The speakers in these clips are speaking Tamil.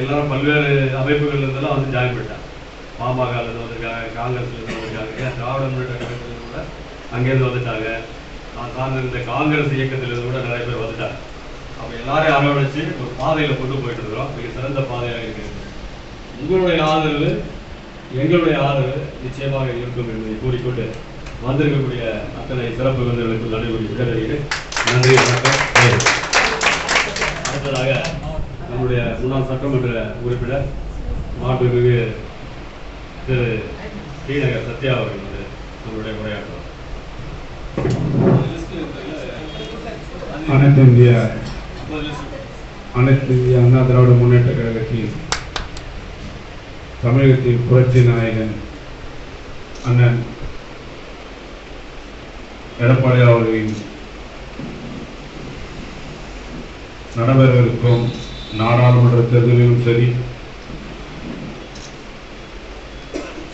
எல்லாரும் பல்வேறு அமைப்புகள்ல இருந்தெல்லாம் வந்து ஜாயின் பண்ணிட்டாங்க. பாமகல வந்திருக்காங்க காங்கிரஸ்லேருந்து வந்திருக்காங்க ஏன் திராவிட முன்னேற்ற கழகத்துல கூட அங்கேருந்து வந்துட்டாங்க. நான் சார்ந்த இந்த காங்கிரஸ் இயக்கத்திலிருந்து கூட நிறைய பேர் வந்துட்டாங்க. அப்போ எல்லாரையும் அரவணைச்சு ஒரு பாதையில் கொண்டு போயிட்டு இருக்கிறோம். மிக சிறந்த பாதையாக இருக்கிறது உங்களுடைய ஆதரவு எங்களுடைய ஆதரவு நிச்சயமாக இருக்கும் என்பதை கூறிக்கொண்டு வந்திருக்கக்கூடிய அத்தனை சிறப்பு விருந்தினர்களுக்கு நடைபெறும் நன்றி வணக்கம். அடுத்ததாக நம்முடைய முன்னாள் சட்டமன்ற உறுப்பினர் மாண்புமிகு திரு ஸ்ரீநகர் சத்யா அவர்கள் வந்து நம்மளுடைய அனைத்து இந்திய அனைத்து இந்திய அண்ணா திராவிட முன்னேற்ற கழகத்தின் தமிழகத்தின் புரட்சி நாயகன் அண்ணன் எடப்பாடி அவர்களின் நடைபெறவிருக்கும் நாடாளுமன்ற தேர்தலிலும் சரி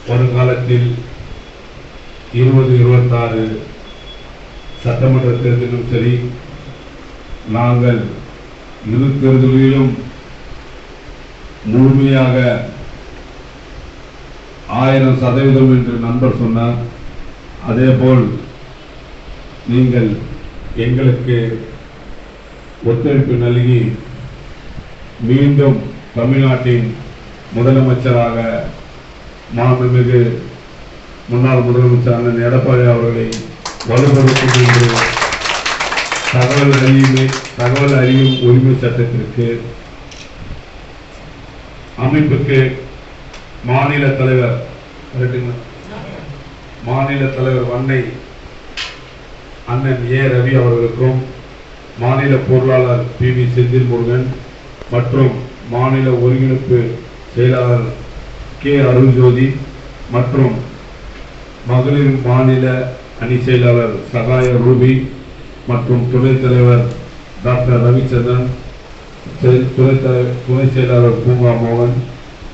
வருங்காலத்தில் இருபது இருபத்தாறு சட்டமன்ற தேர்தலிலும் சரி நாங்கள் இரு தேர்தலிலும் முழுமையாக ஆயிரம் சதவீதம் என்று நண்பர் சொன்னார். அதேபோல் நீங்கள் எங்களுக்கு ஒத்துழைப்பு நல்கி மீண்டும் தமிழ்நாட்டின் முதலமைச்சராக மாண்புமிகு முன்னாள் முதலமைச்சர் அண்ணன் எடப்பாடி அவர்களை வலுப்படுத்தும் என்று தகவல் அறியுமே தகவல் அறியும் உரிமை சட்டத்திற்கு அமைப்புக்கு மாநில தலைவர் மாநில தலைவர் வன்னை அண்ணன் ஏ ரவி அவர்களுக்கும் மாநில பொருளாளர் பி வி செந்தில் முருகன் மற்றும் மாநில ஒருங்கிணைப்பு செயலாளர் கே. அருள்ஜோதி மற்றும் மகளிர் மாநில அணி செயலாளர் சகாய ரூபி மற்றும் துணைத் தலைவர் டாக்டர் ரவிச்சந்திரன் செ- துணைத் துணை செயலாளர் பூங்கா மோகன்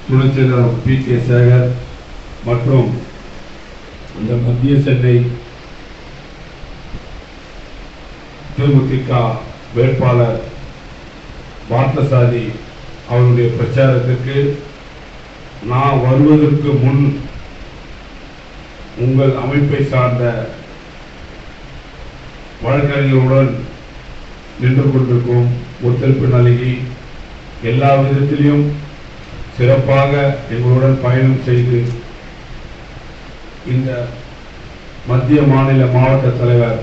துணை செயலாளர் பி. கே. சேகர் மற்றும் இந்த மத்திய சென்னை தேமுதிக வேட்பாளர் பார்த்தசாதி அவருடைய பிரச்சாரத்திற்கு நான் வருவதற்கு முன் உங்கள் அமைப்பை சார்ந்த வழக்கறிஞருடன் நின்று கொண்டிருக்கும் ஒத்துழைப்பு நல்கி எல்லா விதத்திலையும் சிறப்பாக எங்களுடன் பயணம் செய்து இந்த மத்திய மாநில மாவட்ட தலைவர்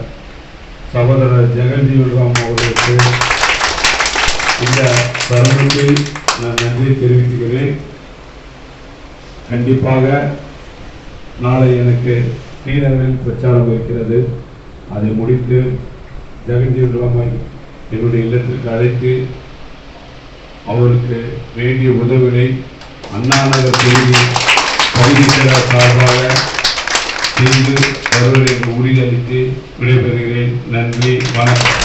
சகோதரர் ஜெகஜீவன்ராம் அவர்களுக்கு இந்த தருணத்தில் நான் நன்றி தெரிவித்துக்கிறேன் கண்டிப்பாக நாளை எனக்கு ஸ்ரீநகரில் பிரச்சாரம் இருக்கிறது. அதை முடித்து ஜெகஜீவன்ராமை என்னுடைய இல்லத்திற்கு அழைத்து அவருக்கு வேண்டிய உதவிகளை அண்ணாநகர் பிரிவு பகுதி செயலர் சார்பாக செய்து வருவதை உறுதியளித்து விடைபெறுகிறேன். நன்றி வணக்கம்.